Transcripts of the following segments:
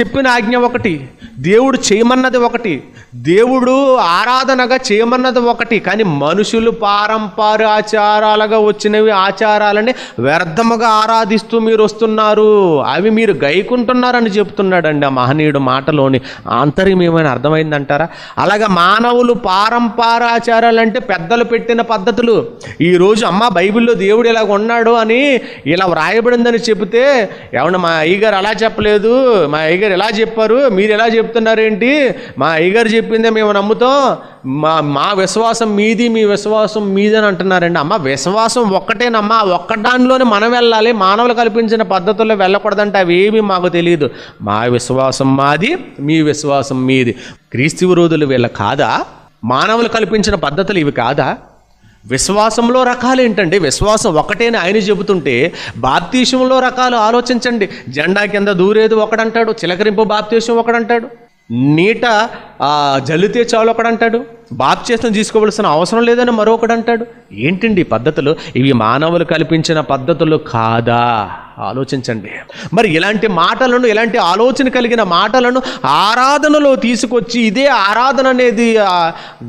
చెప్పిన ఆజ్ఞ ఒకటి దేవుడు చేయమన్నది ఒకటి దేవుడు ఆరాధనగా చేయమన్నది ఒకటి కానీ మనుషులు పారంపర ఆచారాలుగా వచ్చినవి ఆచారాలని వ్యర్థముగా ఆరాధిస్తూ మీరు వస్తున్నారు. అవి మీరు గైకుంటున్నారని చెప్తున్నాడండి ఆ మహనీయుడు మాటలోని ఆంతర్యం ఏమైనా అర్థమైందంటారా? అలాగా మానవులు పారంపరాచారాలు అంటే పెద్దలు పెట్టిన పద్ధతులు. ఈరోజు అమ్మ బైబిల్లో దేవుడు ఇలాగ ఉన్నాడు అని ఇలా వ్రాయబడిందని చెబితే ఏమన్నా మా అయ్యగారు అలా చెప్పలేదు మా అయ్యగారు ఎలా చెప్పారు? మీరు ఎలా చెప్తున్నారేంటి? మా అయ్యగారు చెప్పిందే మేము నమ్ముతాం. మా మా విశ్వాసం మీది మీ విశ్వాసం మీదని అని అంటున్నారండి. అమ్మ విశ్వాసం ఒక్కటేనమ్మా ఒక్క దానిలోనే మనం వెళ్ళాలి. మానవులు కల్పించిన పద్ధతుల్లో వెళ్ళకూడదంటే అవి మాకు తెలియదు. మా విశ్వాసం మాది మీ విశ్వాసం మీది. క్రీస్తు విరోధులు వీళ్ళ కాదా? మానవులు కల్పించిన పద్ధతులు ఇవి కాదా? విశ్వాసంలో రకాలు ఏంటండి? విశ్వాసం ఒకటేని ఆయన చెబుతుంటే బాప్తీషంలో రకాలు ఆలోచించండి. జెండా కింద దూరేది ఒకడంటాడు చిలకరింపు బాప్తీషం ఒకడంటాడు. నీట ఆ, జల్లితే చాలు ఒకడంటాడు బాప్చేసం తీసుకోవలసిన అవసరం లేదని మరొకడు అంటాడు. ఏంటండి పద్ధతులు? ఇవి మానవులు కల్పించిన పద్ధతులు కాదా? ఆలోచించండి. మరి ఇలాంటి మాటలను ఇలాంటి ఆలోచన కలిగిన మాటలను ఆరాధనలో తీసుకొచ్చి ఇదే ఆరాధన అనేది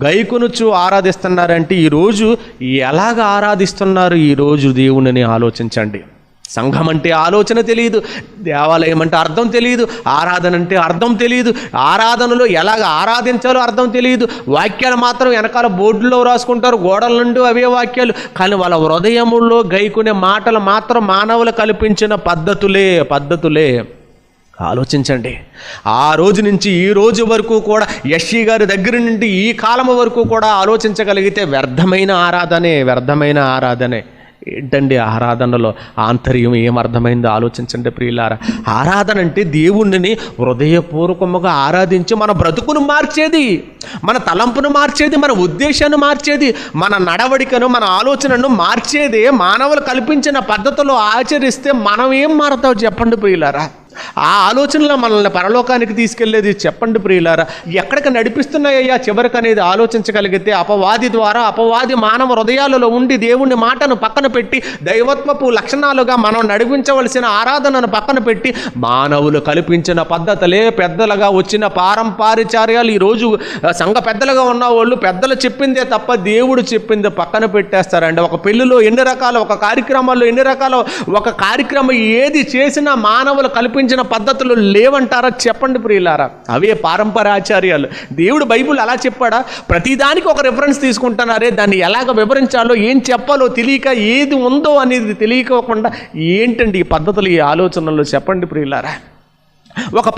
గైకునుచు ఆరాధిస్తున్నారంటే ఈరోజు ఎలాగ ఆరాధిస్తున్నారు ఈరోజు దేవునిని ఆలోచించండి. సంఘం అంటే ఆలోచన తెలియదు దేవాలయం అంటే అర్థం తెలియదు ఆరాధన అంటే అర్థం తెలియదు. ఆరాధనలో ఎలాగ ఆరాధించాలో అర్థం తెలియదు. వాక్యాలు మాత్రం వెనకాల బోర్డులో రాసుకుంటారు గోడల నుండి అవే వాక్యాలు. కానీ వాళ్ళ హృదయముల్లో గైకునే మాటలు మాత్రం మానవులు కల్పించిన పద్ధతులే పద్ధతులే. ఆలోచించండి. ఆ రోజు నుంచి ఈ రోజు వరకు కూడా ఎస్సి గారి దగ్గర నుండి ఈ కాలం వరకు కూడా ఆలోచించగలిగితే వ్యర్థమైన ఆరాధనే వ్యర్థమైన ఆరాధనే. ఏంటండి ఆరాధనలో? ఆంతర్యం ఏమర్థమైందో ఆలోచించండి ప్రియులారా. ఆరాధన అంటే దేవుణ్ణి హృదయపూర్వకముగా ఆరాధించి మన బ్రతుకును మార్చేది మన తలంపును మార్చేది మన ఉద్దేశాన్ని మార్చేది మన నడవడికను మన ఆలోచనను మార్చేదే మానవులు కల్పించిన పద్ధతులు ఆచరిస్తే మనం ఏం మారతావు చెప్పండి ప్రియులారా. ఆ ఆలోచనలో మనల్ని పరలోకానికి తీసుకెళ్ళేది చెప్పండి ప్రియులారా. ఎక్కడికి నడిపిస్తున్నాయ్యా చివరికి అనేది ఆలోచించగలిగితే అపవాది ద్వారా అపవాది మానవ హృదయాలలో ఉండి దేవుని మాటను పక్కన పెట్టి దైవత్వపు లక్షణాలుగా మనం నడిపించవలసిన ఆరాధనను పక్కన పెట్టి మానవులు కల్పించిన పద్ధతులే పెద్దలుగా వచ్చిన పారంపారిచార్యాలు ఈరోజు సంఘ పెద్దలుగా ఉన్న వాళ్ళు పెద్దలు చెప్పిందే తప్ప దేవుడు చెప్పింది పక్కన పెట్టేస్తారండి. ఒక పెళ్ళిలో ఎన్ని రకాల ఒక కార్యక్రమాల్లో ఎన్ని రకాల ఒక కార్యక్రమం ఏది చేసినా మానవులు కల్పించిన పద్ధతులు లేవంటారా చెప్పండి ప్రియులారా? అవే పారంపరాచార్యాలు. దేవుడు బైబిల్ అలా చెప్పాడా? ప్రతిదానికి ఒక రెఫరెన్స్ తీసుకుంటున్నారే దాన్ని ఎలాగ వివరించాలో ఏం చెప్పాలో తెలియక ఏది ఉందో అనేది తెలియకోకుండా ఏంటండి ఈ పద్ధతులు ఈ ఆలోచనలు? చెప్పండి ప్రియులారా. ఒక